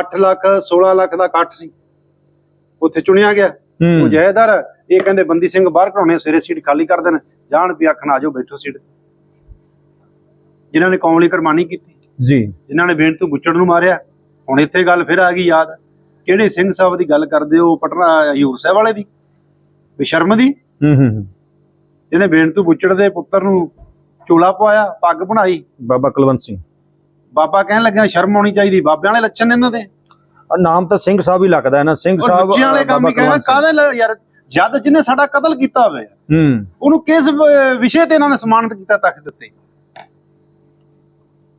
8 ਲੱਖ 16 ਲੱਖ ਦਾ ਇਕੱਠ ਸੀ। ਉੱਥੇ ਚੁਣਿਆ ਗਿਆ। ਉਹ
ਹੂੰ
ਜਹੇਦਾਰ ਇਹ ਕਹਿੰਦੇ ਬੰਦੀ ਸਿੰਘ ਬਾਹਰ ਕਢਾਉਣੇ ਆ, ਸਵੇਰੇ ਸੀਟ ਖਾਲੀ ਕਰ ਦੇਣ ਜਾਣ ਵੀ ਆਖਣ ਆਜੋ ਬੈਠੋ ਸੀਟ। ਜਿਨ੍ਹਾਂ ਨੇ ਕੌਮ ਲਈ ਕੁਰਬਾਨੀ ਕੀਤੀ।
ਜੀ।
ਜਿਨ੍ਹਾਂ ਨੇ ਬੇਨ ਤੋਂ ਬੁੱਚੜ ਨੂੰ ਮਾਰਿਆ। ਹੁਣ ਇੱਥੇ ਗੱਲ ਫਿਰ ਆ ਗਈ ਯਾਦ। ਕਿਹੜੇ ਸਿੰਘ ਸਾਹਿਬ ਦੀ ਗੱਲ ਕਰਦੇ ਹੋ? ਪਟਨਾ ਹਯੂਰ ਸਾਹਿਬ ਵਾਲੇ ਦੀ? ਬਿਸ਼ਰਮ ਦੀ?
ਹੂੰ ਹੂੰ ਹੂੰ।
ਜਿਹਨੇ ਬੇਨ ਤੋਂ ਬੁੱਚੜ ਦੇ ਪੁੱਤਰ ਨੂੰ ਚੋਲਾ ਪਵਾਇਆ ਪੱਗ ਬਣਾਈ।
ਬਾਬਾ ਕੁਲਵੰਤ ਸਿੰਘ।
ਬਾਬਾ ਕਹਿਣ ਲੱਗਿਆ ਸ਼ਰਮ ਆਉਣੀ ਚਾਹੀਦੀ ਬਾਬਿਆਂ ਵਾਲੇ ਲੱਛਣ ਨੇ ਇਹਨਾਂ ਦੇ।
ਆ ਨਾਮ ਤਾਂ ਸਿੰਘ ਸਾਹਿਬ ਹੀ ਲੱਗਦਾ ਹੈ ਨਾ ਸਿੰਘ ਸਾਹਿਬ
ਲੁੱਚਿਆਂ ਵਾਲੇ ਕੰਮ ਹੀ ਕਹਿਣਾ। ਕਾਹਦੇ ਯਾਰ ਜਦ ਜਿਹਨੇ ਸਾਡਾ ਕਤਲ ਕੀਤਾ ਹੋਵੇ
ਹੂੰ।
ਉਹਨੂੰ ਕਿਸ ਵਿਸ਼ੇ ਤੇ ਇਹਨਾਂ ਨੇ ਸਨਮਾਨਿਤ ਕੀਤਾ ਤਖਤ ਦਿੱਤੇ।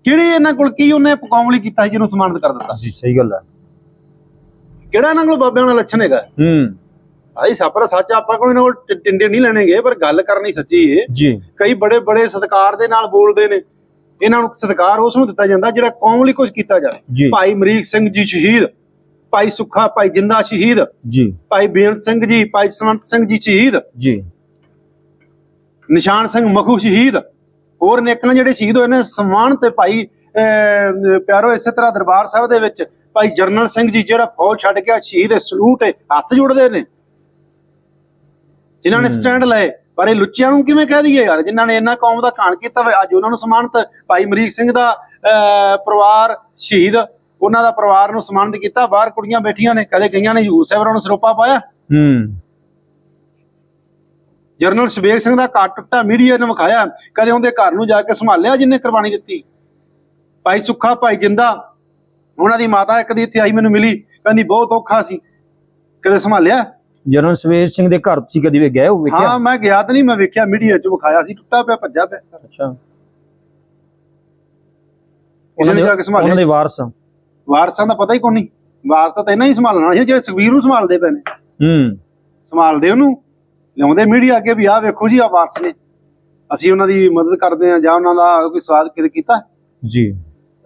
ਕਿਹੜੀ ਇਹਨਾਂ ਕੋਲ ਕੀ ਉਹਨੇ ਪਕਾਉਣ ਲਈ ਕੀਤਾ ਜਿਹਨੂੰ ਸਨਮਾਨਿਤ ਕਰ ਦਿੱਤਾ?
ਜੀ ਸਹੀ ਗੱਲ ਹੈ।
ਕਿਹੜਾ ਇਹਨਾਂ ਕੋਲ ਬਾਬਿਆਂ ਵਾਲਾ ਲੱਛਣ ਹੈਗਾ?
ਹੂੰ।
ਭਾਈ ਸਾਪਰ ਸੱਚ ਆਪਾਂ ਕੋਈ ਟ- ਟਿੰਡੇ ਨਹੀਂ ਲੈਣਗੇ ਪਰ ਗੱਲ ਕਰਨੀ ਸੱਚੀ ਏ।
ਜੀ।
ਕਈ ਬੜੇ ਬੜੇ ਸਤਿਕਾਰ ਦੇ ਨਾਲ ਬੋਲਦੇ ਨੇ। ਇਹਨਾਂ ਨੂੰ ਸਤਿਕਾਰ ਉਸ ਨੂੰ ਦਿੱਤਾ ਜਾਂਦਾ ਜਿਹੜਾ ਕੌਮ ਲਈ ਕੁਝ ਕੀਤਾ ਜਾਵੇ। ਭਾਈ ਮਰੀਕ ਸਿੰਘ ਜੀ ਸ਼ਹੀਦ ਭਾਈ ਸੁੱਖਾ ਭਾਈ ਜਿੰਦਾ ਸ਼ਹੀਦ
ਜੀ।
ਭਾਈ ਬੇਅੰਤ ਸਿੰਘ ਜੀ ਭਾਈ ਸਵੰਤ ਸਿੰਘ ਜੀ ਸ਼ਹੀਦ।
ਜੀ।
ਨਿਸ਼ਾਨ ਸਿੰਘ ਮਖੂ ਸ਼ਹੀਦ। ਹੋਰ ਨੇਕਲਾਂ ਜਿਹੜੇ ਸ਼ਹੀਦ ਹੋਏ ਨੇ ਸਨਮਾਨ ਤੇ ਭਾਈ ਪਿਆਰੋ ਇਸੇ ਤਰ੍ਹਾਂ ਦਰਬਾਰ ਸਾਹਿਬ ਦੇ ਵਿੱਚ ਭਾਈ ਜਰਨਲ ਸਿੰਘ ਜੀ ਜਿਹੜਾ ਫੌਜ ਛੱਡ ਕੇ ਸ਼ਹੀਦ ਹੈ ਸਲੂਟ ਹੱਥ ਜੋੜਦੇ ਨੇ। ਜਿਨ੍ਹਾਂ ਨੇ। ਸਟੈਂਡ ਲਏ ਪਰ ਇਹ ਲੁੱਚਿਆਂ ਨੂੰ ਕਿਵੇਂ ਕਹਿ ਦਈਏ ਯਾਰ? ਜਿਨ੍ਹਾਂ ਨੇ ਇਹਨਾਂ ਕੌਮ ਦਾ ਕਾਣ ਕੀਤਾ ਅੱਜ ਉਹਨਾਂ ਨੂੰ ਸਨਮਾਨਿਤ ਭਾਈ ਮਰੀਕ ਸਿੰਘ ਦਾ ਪਰਿਵਾਰ ਸ਼ਹੀਦ ਉਹਨਾਂ ਦਾ ਪਰਿਵਾਰ ਨੂੰ ਸਨਮਾਨਿਤ ਕੀਤਾ। ਬਾਹਰ ਕੁੜੀਆਂ ਬੈਠੀਆਂ ਨੇ ਕਦੇ ਗਈਆਂ ਨੇ ਹਜੂਰ ਸਾਹਿਬ ਨੂੰ ਸਰੋਪਾ ਪਾਇਆ।
ਹੂੰ।
ਜਰਨਲ ਸ਼ਬੇਗ ਸਿੰਘ ਦਾ ਘਰ ਟੁੱਟਾ ਮੀਡੀਆ ਨੇ ਵਿਖਾਇਆ। ਕਦੇ ਉਹਦੇ ਘਰ ਨੂੰ ਜਾ ਕੇ ਸੰਭਾਲਿਆ ਜਿੰਨੇ ਕੁਰਬਾਨੀ ਦਿੱਤੀ? ਭਾਈ ਸੁੱਖਾ ਭਾਈ ਜਿੰਦਾ ਉਹਨਾਂ ਦੀ ਮਾਤਾ ਇੱਕ ਦੀ ਇੱਥੇ ਆਈ ਮੈਨੂੰ ਮਿਲੀ। ਕਹਿੰਦੀ ਬਹੁਤ ਔਖਾ ਸੀ। ਕਦੇ ਸੰਭਾਲਿਆ?
ਜਨਰਲ ਸਵੇਰ ਸਿੰਘ ਦੇ ਘਰ ਤੁਸੀਂ ਕਦੀ ਵੀ ਗਏ ਹੋ ਵੇਖਿਆ?
ਹਾਂ ਮੈਂ ਗਿਆ ਤਾਂ ਨਹੀਂ ਮੈਂ ਵੇਖਿਆ ਮੀਡੀਆ 'ਚ ਵਿਖਾਇਆ ਸੀ ਟੁੱਟਾ ਪਿਆ ਭੱਜਾ ਪਿਆ।
ਅੱਛਾ।
ਕਿਸੇ ਨੇ ਜਾ ਕੇ
ਉਹਨਾਂ ਦੇ ਵਾਰਸ।
ਵਾਰਸਾਂ ਦਾ ਪਤਾ ਹੀ ਕੋਈ ਨਹੀਂ। ਵਾਰਸ ਤਾਂ ਇਹਨਾਂ ਹੀ ਸੰਭਾਲਣਾ ਸੀ ਜਿਹੜੇ ਸੁਖਬੀਰ ਨੂੰ ਸੰਭਾਲਦੇ ਪਏ ਨੇ।
ਹੂੰ।
ਸੰਭਾਲਦੇ ਉਹਨੂੰ। ਲਿਆਉਂਦੇ ਮੀਡੀਆ ਅੱਗੇ ਵੀ ਆਹ ਵੇਖੋ ਜੀ ਆ ਵਾਰਸ ਨੇ। ਅਸੀਂ ਉਹਨਾਂ ਦੀ ਮਦਦ ਕਰਦੇ ਹਾਂ ਜਾਂ ਉਹਨਾਂ ਦਾ ਕੋਈ ਸਵਾਦ ਕਿਤੇ ਕੀਤਾ?
ਜੀ।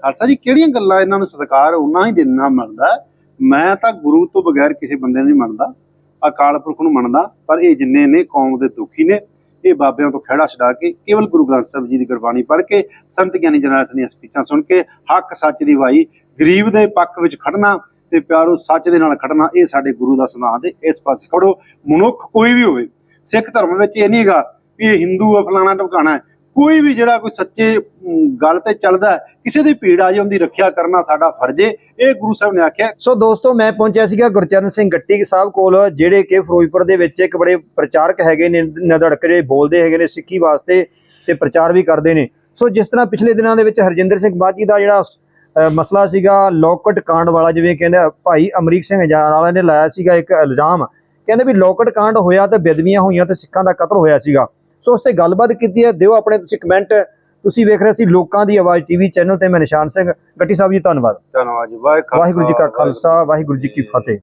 ਖਾਲਸਾ ਜੀ ਕਿਹੜੀਆਂ ਗੱਲਾਂ ਇਹਨਾਂ ਨੂੰ ਸਤਿਕਾਰ ਉਹਨਾਂ ਹੀ ਦੇਣਾ ਮੰਨਦਾ ਹੈ। ਮੈਂ ਤਾਂ ਗੁਰੂ ਤੋਂ ਬਗੈਰ ਕਿਸੇ ਬੰਦੇ ਨੂੰ ਨਹੀਂ ਮੰਨਦਾ। ਅਕਾਲ ਪੁਰਖ ਨੂੰ ਮੰਨਦਾ, ਪਰ ਇਹ ਜਿੰਨੇ ਨੇ ਕੌਮ ਦੇ ਦੁਖੀ ਨੇ, ਇਹ ਬਾਬਿਆਂ ਤੋਂ ਖਹਿੜਾ ਛਡਾ ਕੇ ਕੇਵਲ ਗੁਰੂ ਗ੍ਰੰਥ ਸਾਹਿਬ ਜੀ ਦੀ ਗੁਰਬਾਣੀ ਪੜ੍ਹ ਕੇ, ਸੰਤ ਗਿਆਨੀ ਜਨਾਸ ਦੀਆਂ ਸਪੀਚਾਂ ਸੁਣ ਕੇ, ਹੱਕ ਸੱਚ ਦੀ ਵਾਈ ਗਰੀਬ ਦੇ ਪੱਖ ਵਿੱਚ ਖੜਨਾ ਤੇ ਪਿਆਰੋ ਸੱਚ ਦੇ ਨਾਲ ਖੜਨਾ, ਇਹ ਸਾਡੇ ਗੁਰੂ ਦਾ ਸਿਧਾਂਤ ਹੈ, ਇਸ ਪਾਸੇ ਖੜੋ, ਮਨੁੱਖ ਕੋਈ ਵੀ ਹੋਵੇ, ਸਿੱਖ ਧਰਮ ਵਿੱਚ ਇਹ ਨਹੀਂਗਾ ਵੀ ਇਹ ਹਿੰਦੂ ਆ, ਫਲਾਣਾ ਢਮਕਾਣਾ ਕੋਈ ਵੀ ਜਿਹੜਾ ਕੋਈ ਸੱਚੇ ਗੱਲ ਤੇ ਚੱਲਦਾ ਕਿਸੇ ਦੀ ਭੀੜ ਆ ਜੇ, ਉਹਦੀ ਰੱਖਿਆ ਕਰਨਾ ਸਾਡਾ ਫਰਜ਼ ਹੈ ਇਹ ਗੁਰੂ ਸਾਹਿਬ ਨੇ ਆਖਿਆ,
ਸੋ ਦੋਸਤੋ, ਮੈਂ ਪਹੁੰਚਿਆ ਸੀਗਾ ਗੁਰਚਰਨ ਸਿੰਘ ਗੱਟੀ ਸਾਹਿਬ ਕੋਲ, ਜਿਹੜੇ ਕਿ ਫਿਰੋਜ਼ਪੁਰ ਦੇ ਵਿੱਚ ਇੱਕ ਬੜੇ ਪ੍ਰਚਾਰਕ ਹੈਗੇ ਨੇ ਨਦੜਕ ਜਿਹੜੇ ਬੋਲਦੇ ਹੈਗੇ ਨੇ ਸਿੱਖੀ ਵਾਸਤੇ ਤੇ ਪ੍ਰਚਾਰ ਵੀ ਕਰਦੇ ਨੇ। ਸੋ ਜਿਸ ਤਰ੍ਹਾਂ ਪਿਛਲੇ ਦਿਨਾਂ ਦੇ ਵਿੱਚ ਹਰਜਿੰਦਰ ਸਿੰਘ ਬਾਜੀ ਦਾ ਜਿਹੜਾ ਮਸਲਾ ਸੀਗਾ, ਲੋਕਟ ਕਾਂਡ ਵਾਲਾ, ਜਿਵੇਂ ਕਹਿੰਦੇ ਭਾਈ ਅਮਰੀਕ ਸਿੰਘ ਜਾਨ ਵਾਲਾ ਨੇ ਲਾਇਆ ਸੀਗਾ ਇੱਕ ਇਲਜ਼ਾਮ। ਕਹਿੰਦੇ ਵੀ ਲੋਕਟ ਕਾਂਡ ਹੋਇਆ ਤੇ ਬੇਦਬੀਆਂ ਹੋਈਆਂ ਤੇ ਸਿੱਖਾਂ ਦਾ ਕਤਲ ਹੋਇਆ ਸੀਗਾ। ਸੋ ਉਸ ਤੇ ਗੱਲਬਾਤ ਕੀਤੀ ਹੈ। ਦਿਓ ਆਪਣੇ ਤੁਸੀਂ ਕਮੈਂਟ ਤੁਸੀਂ ਵੇਖ ਰਹੇ ਸੀ ਲੋਕਾਂ ਦੀ ਆਵਾਜ਼ ਟੀਵੀ ਚੈਨਲ ਤੇ ਮੈਂ ਨਿਸ਼ਾਨ ਸਿੰਘ। ਗੱਟੀ ਸਾਹਿਬ ਜੀ ਧੰਨਵਾਦ।
ਧੰਨਵਾਦ ਜੀ।
ਵਾਹਿਗੁਰੂ ਜੀ ਕਾ ਖਾਲਸਾ ਵਾਹਿਗੁਰੂ ਜੀ ਕੀ ਫਤਿਹ।